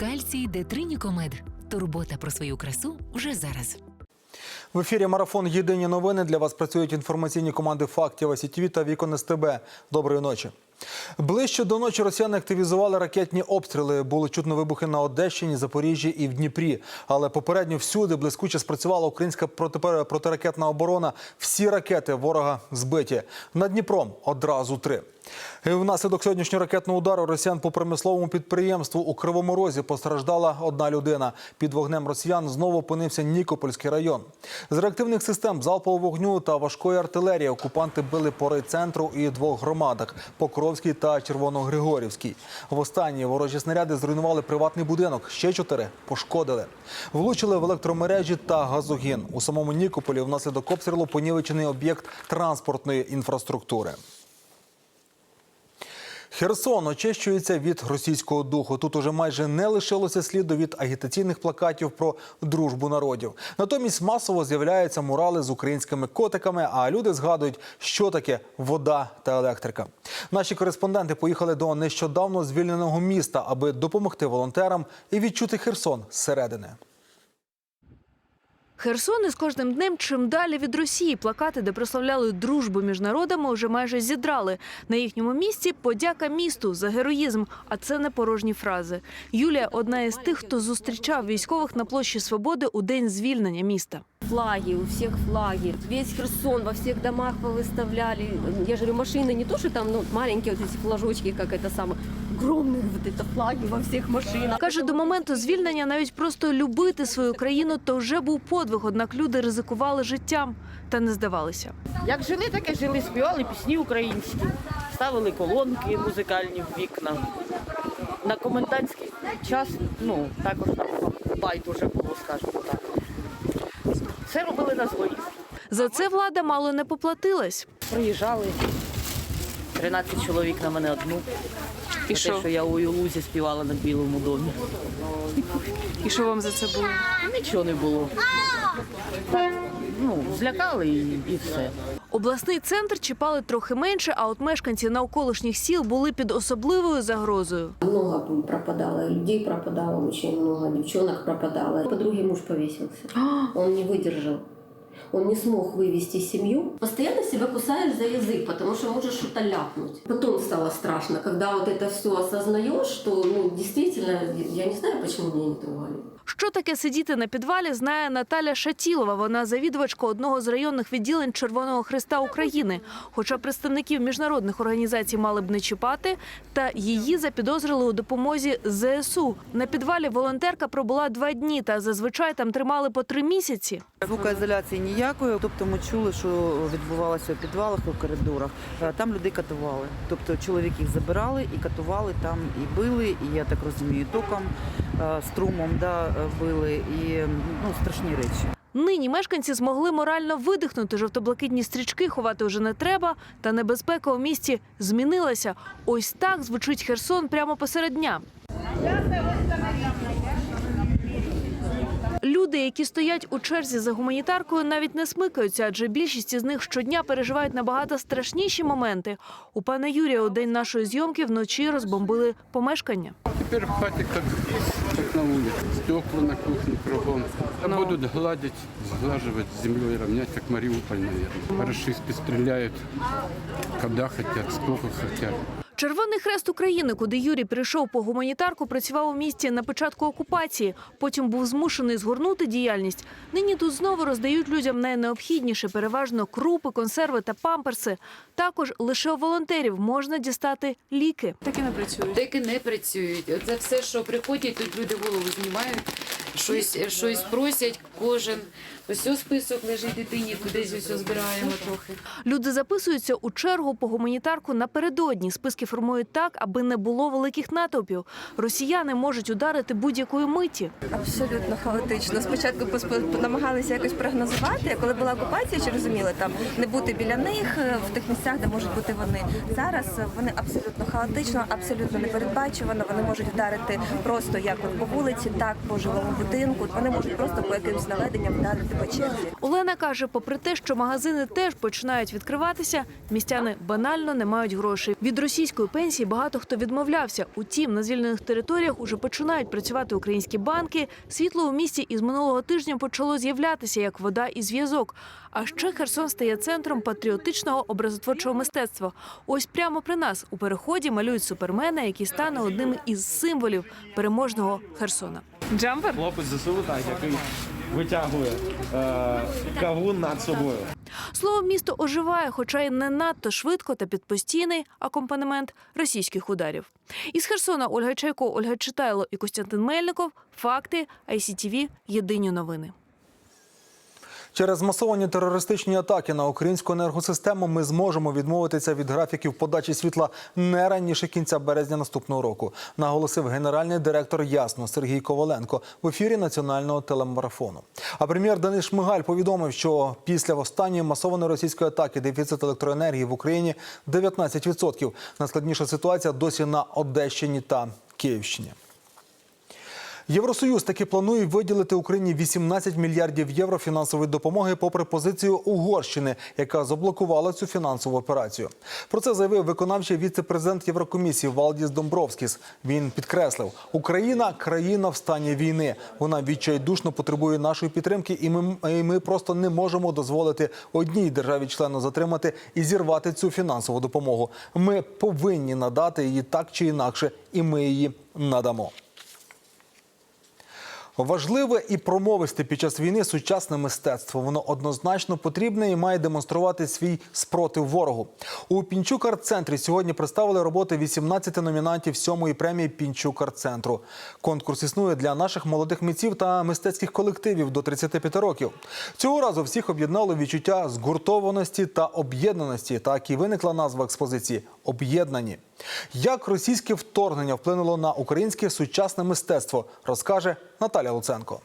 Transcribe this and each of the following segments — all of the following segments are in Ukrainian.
Кальцій Детринікомед. Турбота про свою красу вже зараз. В ефірі марафон Єдині новини для вас працюють інформаційні команди фактів СІТВ та Вікон СТБ. Доброї ночі. Ближче до ночі росіяни активізували ракетні обстріли. Були чутно вибухи на Одещині, Запоріжжі і в Дніпрі. Але попередньо всюди блискуче спрацювала українська проти- протиракетна оборона. Всі ракети ворога збиті. Над Дніпром одразу три. Внаслідок сьогоднішнього ракетного удару росіян по промисловому підприємству у Кривому Розі постраждала одна людина. Під вогнем росіян знову опинився Нікопольський район. З реактивних систем залпового вогню та важкої артилерії окупанти били по райцентру і двох громадах Покровській та Червоногригорівській. В останній ворожі снаряди зруйнували приватний будинок. Ще чотири пошкодили. Влучили в електромережі та газогін. У самому Нікополі внаслідок обстрілу понівечений об'єкт транспортної інфраструктури. Херсон очищується від російського духу. Тут уже майже не лишилося сліду від агітаційних плакатів про дружбу народів. Натомість масово з'являються мурали з українськими котиками, а люди згадують, що таке вода та електрика. Наші кореспонденти поїхали до нещодавно звільненого міста, аби допомогти волонтерам і відчути Херсон зсередини. Херсон із кожним днем чим далі від Росії. Плакати, де прославляли дружбу між народами, вже майже зідрали. На їхньому місці подяка місту за героїзм. А це не порожні фрази. Юлія одна із тих, хто зустрічав військових на площі Свободи у день звільнення міста Флаги, у всех флаги. Весь Херсон во всех домах повыставляли. Я же говорю, машины не то, что там ну, маленькие вот эти флажочки, как это самое, огромные вот это флаги во всех машинах. Каже, до моменту звільнення навіть просто любити свою країну то вже був подвиг. Однак люди ризикували життям та не здавалися. Як жили, так і жили, співали пісні українські, ставили колонки музикальні в вікна. На комендантський час, ну, також нам байдуже було, скажімо так. Все робили на злоїзд. За це влада мало не поплатилась. Приїжджали 13 чоловік на мене одну. І За те, що я у Юлузі співала на Білому домі. І що вам за це було? Нічого не було. Ну, злякали і, і все. Обласний центр чіпали трохи менше, а от мешканці навколишніх сіл були під особливою загрозою. Много пропадало, людей пропадало, очень много девчонок пропадало. Подруге муж повесился. Он не выдержал. Он не смог вывести семью. Постоянно себя кусаешь за язык, потому что можешь что-то ляпнуть. Потом стало страшно, когда вот это все осознаешь, что ну, действительно, я не знаю, почему меня не трогали. Що таке сидіти на підвалі, знає Наталя Шатілова. Вона завідувачка одного з районних відділень Червоного Христа України. Хоча представників міжнародних організацій мали б не чіпати, та її запідозрили у допомозі ЗСУ. На підвалі волонтерка пробула два дні, та зазвичай там тримали по три місяці. Звукоізоляції ніякої, тобто ми чули, що відбувалося у підвалах, у коридорах. Е, Там людей катували. Тобто чоловік їх забирали і катували там, і били, і я так розумію, током, е, струмом да, били, і ну, страшні речі. Нині мешканці змогли морально видихнути. Жовто-блакитні стрічки ховати вже не треба. Та небезпека у місті змінилася. Ось так звучить Херсон прямо посеред дня. Люди, які стоять у черзі за гуманітаркою, навіть не смикаються, адже більшість із них щодня переживають набагато страшніші моменти. У пана Юрія у день нашої зйомки вночі розбомбили помешкання. Теперь в хате как, как на улице. Стекла на кухне кругом. А будут гладить, сглаживать, с землей равнять, как Мариуполь, наверное. Расисты стреляют, когда хотят, сколько хотят. Червоний хрест України, куди Юрій прийшов по гуманітарку, працював у місті на початку окупації. Потім був змушений згорнути діяльність. Нині тут знову роздають людям найнеобхідніше, переважно крупи, консерви та памперси. Також лише у волонтерів можна дістати ліки. Аптеки не працюють. Це все, що приходять, тут люди голову знімають, щось, щось просять, кожен. Ось ось список лежить дитині, кудись ось збираємо трохи. Люди записуються у чергу по гуманітарку напередодні. Списки формують так, аби не було великих натовпів. Росіяни можуть ударити будь-якої миті. Абсолютно хаотично. Спочатку намагалися якось прогнозувати, коли була окупація, чи розуміли там не бути біля них е, в тих місцях, де можуть бути вони. Зараз е, вони абсолютно хаотично, абсолютно непередбачувано. Вони можуть вдарити просто як от по вулиці, так по жилому будинку. Вони можуть просто по якимось наведенням вдарити по черзі. Олена каже, попри те, що магазини теж починають відкриватися, містяни банально не мають грошей. Від російської пенсії багато хто відмовлявся. Утім, на звільнених територіях уже починають працювати українські банки. Світло у місті із минулого тижня почало з'являтися як вода і зв'язок. А ще Херсон стає центром патріотичного образотворчого мистецтва. Ось прямо при нас у переході малюють супермена, який стане одним із символів переможного Херсона. Джампер? Хлопець ЗСУ, так, який витягує е, кавун над собою. Слово місто оживає, хоча й не надто швидко та під постійний акомпанемент російських ударів. Із Херсона Ольга Чайко, Ольга Читайло і Костянтин Мельников. Факти ICTV – Єдині новини. Через масовані терористичні атаки на українську енергосистему ми зможемо відмовитися від графіків подачі світла не раніше кінця березня наступного року, наголосив генеральний директор Ясно Сергій Коваленко в ефірі національного телемарафону. А прем'єр Денис Шмигаль повідомив, що після останньої масованої російської атаки дефіцит електроенергії в Україні 19%. Найскладніша ситуація досі на Одещині та Київщині. Євросоюз таки планує виділити Україні 18 мільярдів євро фінансової допомоги попри позицію Угорщини, яка заблокувала цю фінансову операцію. Про це заявив виконавчий віце-президент Єврокомісії Валдіс Домбровскіс. Він підкреслив, Україна країна в стані війни. Вона відчайдушно потребує нашої підтримки, і ми, і ми просто не можемо дозволити одній державі-члену затримати і зірвати цю фінансову допомогу. Ми повинні надати її так чи інакше, і ми її надамо. Важливе і промовисте під час війни сучасне мистецтво. Воно однозначно потрібне і має демонструвати свій спротив ворогу. У Пінчук арт-центрі сьогодні представили роботи 18 номінантів сьомої премії Пінчук арт-центру. Конкурс існує для наших молодих митців та мистецьких колективів до 35 років. Цього разу всіх об'єднало відчуття згуртованості та об'єднаності. Так і виникла назва експозиції Об'єднані. Як російське вторгнення вплинуло на українське сучасне мистецтво, розкаже Наталя Луценко.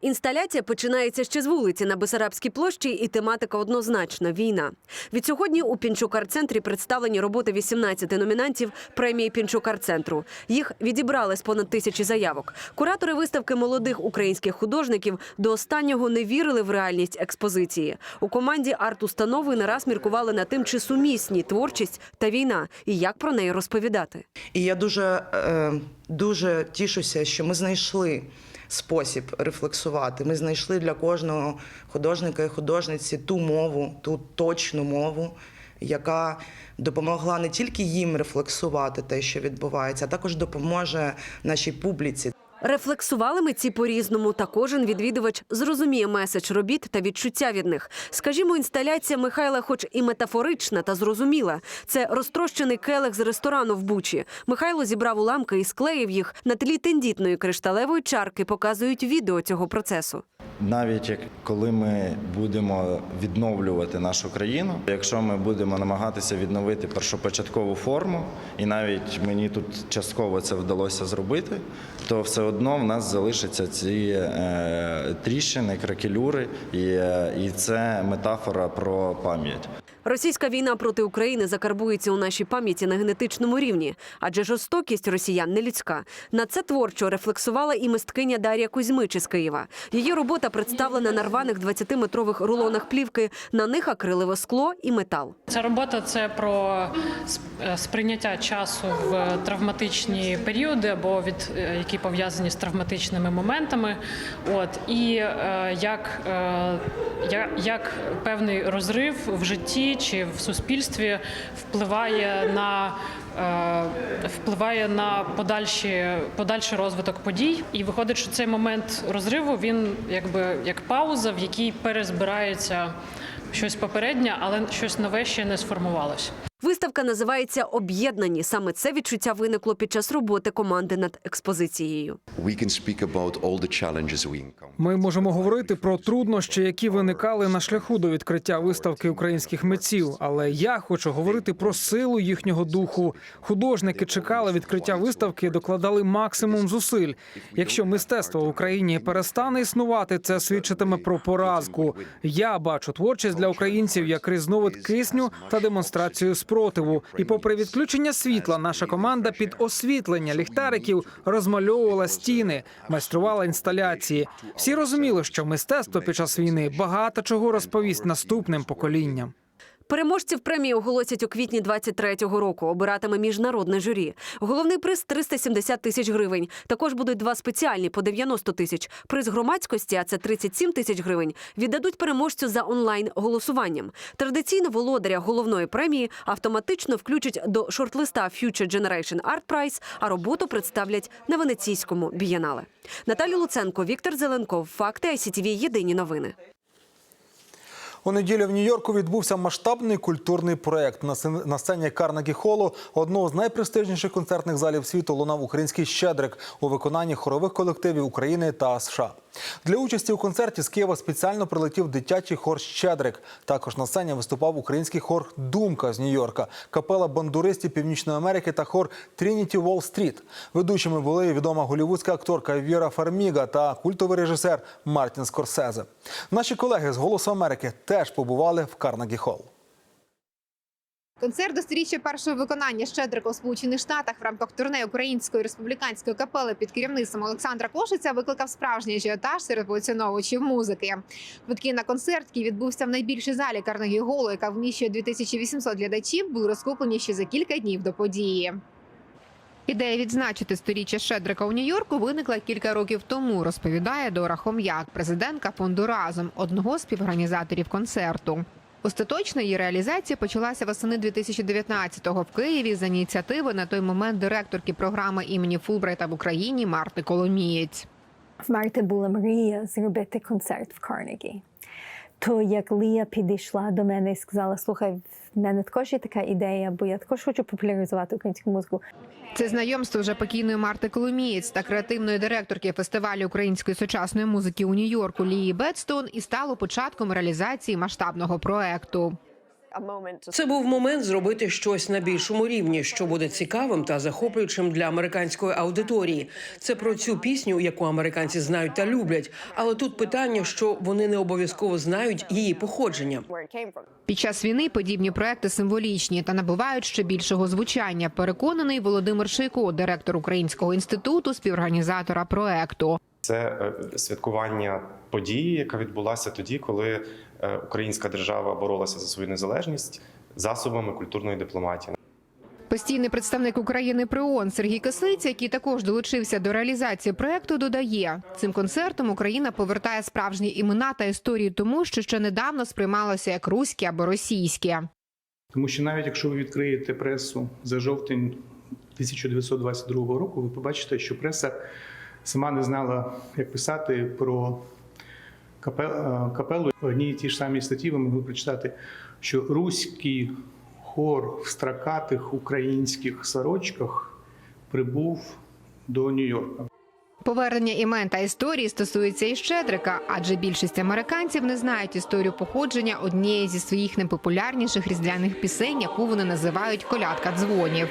Інсталяція починається ще з вулиці на Бесарабській площі, і тематика однозначна війна. Відсьогодні у Пінчук арт-центрі представлені роботи 18 номінантів премії Пінчук арт-центру. Їх відібрали з понад тисячі заявок. Куратори виставки молодих українських художників до останнього не вірили в реальність експозиції. У команді арт-установи не раз міркували над тим, чи сумісні творчість та війна, і як про неї розповідати. І я дуже, е, дуже тішуся, що ми знайшли спосіб рефлексувати. Ми знайшли для кожного художника і художниці ту мову, ту точну мову, яка допомогла не тільки їм рефлексувати те, що відбувається, а також допоможе нашій публіці. Рефлексували митці по-різному, та кожен відвідувач зрозуміє меседж робіт та відчуття від них. Скажімо, інсталяція Михайла, хоч і метафорична та зрозуміла. Це розтрощений келих з ресторану в Бучі. Михайло зібрав уламки і склеїв їх на тлі тендітної кришталевої чарки. Показують відео цього процесу. Навіть як коли ми будемо відновлювати нашу країну, якщо ми будемо намагатися відновити першопочаткову форму, і навіть мені тут частково це вдалося зробити, то все одно в нас залишаться ці е, тріщини, кракелюри, е, і це метафора про пам'ять. Російська війна проти України закарбується у нашій пам'яті на генетичному рівні, адже жорстокість росіян не людська. На це творчо рефлексувала і мисткиня Дар'я Кузьмич із Києва. Її робота представлена на рваних 20-метрових рулонах плівки. На них акрилове скло і метал. Ця робота це про е, сприйняття часу в травматичні періоди або від е, які пов'язані з травматичними моментами. От і е, як, як певний розрив в житті чи в суспільстві впливає на. е, Впливає на подальші подальший розвиток подій, і виходить, що цей момент розриву він якби як пауза, в якій перезбирається щось попереднє, але щось нове ще не сформувалось. Виставка називається Об'єднані. Саме це відчуття виникло під час роботи команди над експозицією. Ми можемо говорити про труднощі, які виникали на шляху до відкриття виставки українських митців. Але я хочу говорити про силу їхнього духу. Художники чекали відкриття виставки, докладали максимум зусиль. Якщо мистецтво в Україні перестане існувати, це свідчитиме про поразку. Я бачу творчість для українців як різновид кисню та демонстрацію спротиву. І, попри відключення світла, наша команда під освітлення ліхтариків розмальовувала стіни, майструвала інсталяції. Всі розуміли, що мистецтво під час війни багато чого розповість наступним поколінням. Переможців премії оголосять у квітні 23-го року. Обиратиме міжнародне журі. Головний приз 370 тисяч гривень. Також будуть два спеціальні по 90 тисяч. Приз громадськості, а це 37 тисяч гривень. Віддадуть переможцю за онлайн голосуванням. Традиційно володаря головної премії автоматично включать до шортлиста Future Generation Art Prize, а роботу представлять на венеційському бієнале. Наталія Луценко, Віктор Зеленков. Факти ICTV. Єдині новини. У неділю в Нью-Йорку відбувся масштабний культурний проект. На сцен- На сцені Карнегі Холу, одного з найпрестижніших концертних залів світу, лунав український щедрик у виконанні хорових колективів України та США. Для участі у концерті з Києва спеціально прилетів дитячий хор Щедрик. Також на сцені виступав український хор Думка з Нью-Йорка, капела бандуристів Північної Америки та хор Трініті Уолл Стріт. Ведучими були відома голівудська акторка Віра Фарміга та культовий режисер Мартін Скорсезе. Наші колеги з Голосу Америки теж побували в Карнегі Холл. Концерт до сторіччя першого виконання Щедрика у Сполучених Штатах в рамках турне Української республіканської капели під керівництвом Олександра Кошиця викликав справжній ажіотаж серед поціновувачів музики. Квитки на концерт, який відбувся в найбільшій залі Карнегі Голу, яка вміщує 2800 глядачів, були розкуплені ще за кілька днів до події. Ідея відзначити сторіччя Щедрика у Нью-Йорку виникла кілька років тому, розповідає Дора Хом'як, президентка фонду Разом, одного з співорганізаторів концерту. Остаточна її реалізація почалася восени 2019-го в Києві за ініціативи на той момент директорки програми імені Фулбрайта в Україні Марти Коломієць. В Марти була мрія зробити концерт в Карнегі. То як Лія підійшла до мене і сказала: слухай, в мене також є така ідея, бо я також хочу популяризувати українську музику. Це знайомство вже покійної Марти Коломієць та креативної директорки фестивалю української сучасної музики у Нью-Йорку Лії Бетстон і стало початком реалізації масштабного проекту. Це був момент зробити щось на більшому рівні, що буде цікавим та захоплюючим для американської аудиторії. Це про цю пісню, яку американці знають та люблять. Але тут питання, що вони не обов'язково знають її походження. Під час війни подібні проекти символічні та набувають ще більшого звучання. Переконаний Володимир Шийко, директор Українського інституту, співорганізатора проекту. Це е, святкування події, яка відбулася тоді, коли українська держава боролася за свою незалежність засобами культурної дипломатії. Постійний представник України при ООН Сергій Кислиця, який також долучився до реалізації проекту, додає цим концертом Україна повертає справжні імена та історії тому, що ще недавно сприймалося як руське або російське. Тому що навіть якщо ви відкриєте пресу за жовтень 1922 року, ви побачите, що преса сама не знала, як писати про е, капелу. В одній тій ж самій статті ви могли прочитати, що руський хор в стракатих українських сорочках прибув до Нью-Йорка. Повернення імен та історії стосується і Щедрика, адже більшість американців не знають історію походження однієї зі своїх найпопулярніших різдвяних пісень, яку вони називають колядка дзвонів.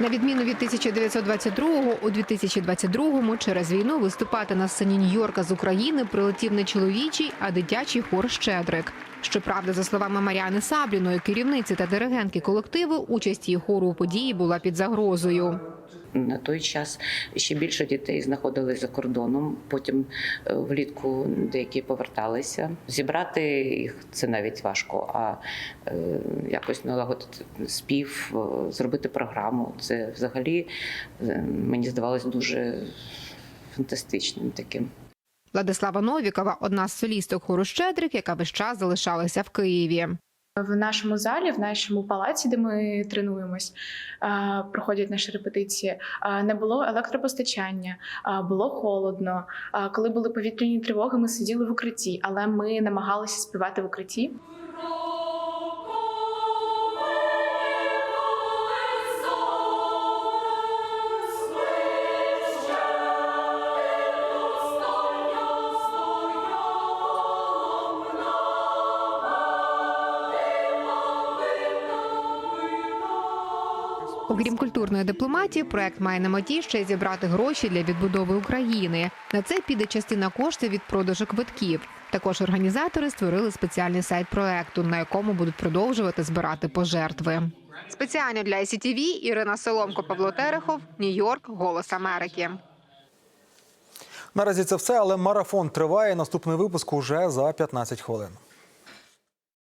На відміну від 1922-го, у 2022-му через війну виступати на сцені Нью-Йорка з України прилетів не чоловічий, а дитячий хор Щедрик. Щоправда, за словами Маріани Сабліної, керівниці та диригентки колективу, участь її хору у події була під загрозою. На той час ще більше дітей знаходились за кордоном. Потім е, влітку деякі поверталися. Зібрати їх це навіть важко. А е, якось налагодити спів, е, зробити програму. Це взагалі мені здавалось дуже фантастичним таким. Владислава Новікова одна з солісток хору Щедрик, яка весь час залишалася в Києві. В нашому залі, в нашому палаці, де ми тренуємось, проходять наші репетиції. Не було електропостачання, було холодно. Коли були повітряні тривоги, ми сиділи в укритті, але ми намагалися співати в укритті. Окрім культурної дипломатії, проект має на меті ще й зібрати гроші для відбудови України. На це піде частина коштів від продажу квитків. Також організатори створили спеціальний сайт проекту, на якому будуть продовжувати збирати пожертви. Спеціально для ICTV Ірина Соломко, Павло Терехов, Нью-Йорк, Голос Америки. Наразі це все, але марафон триває. Наступний випуск уже за 15 хвилин.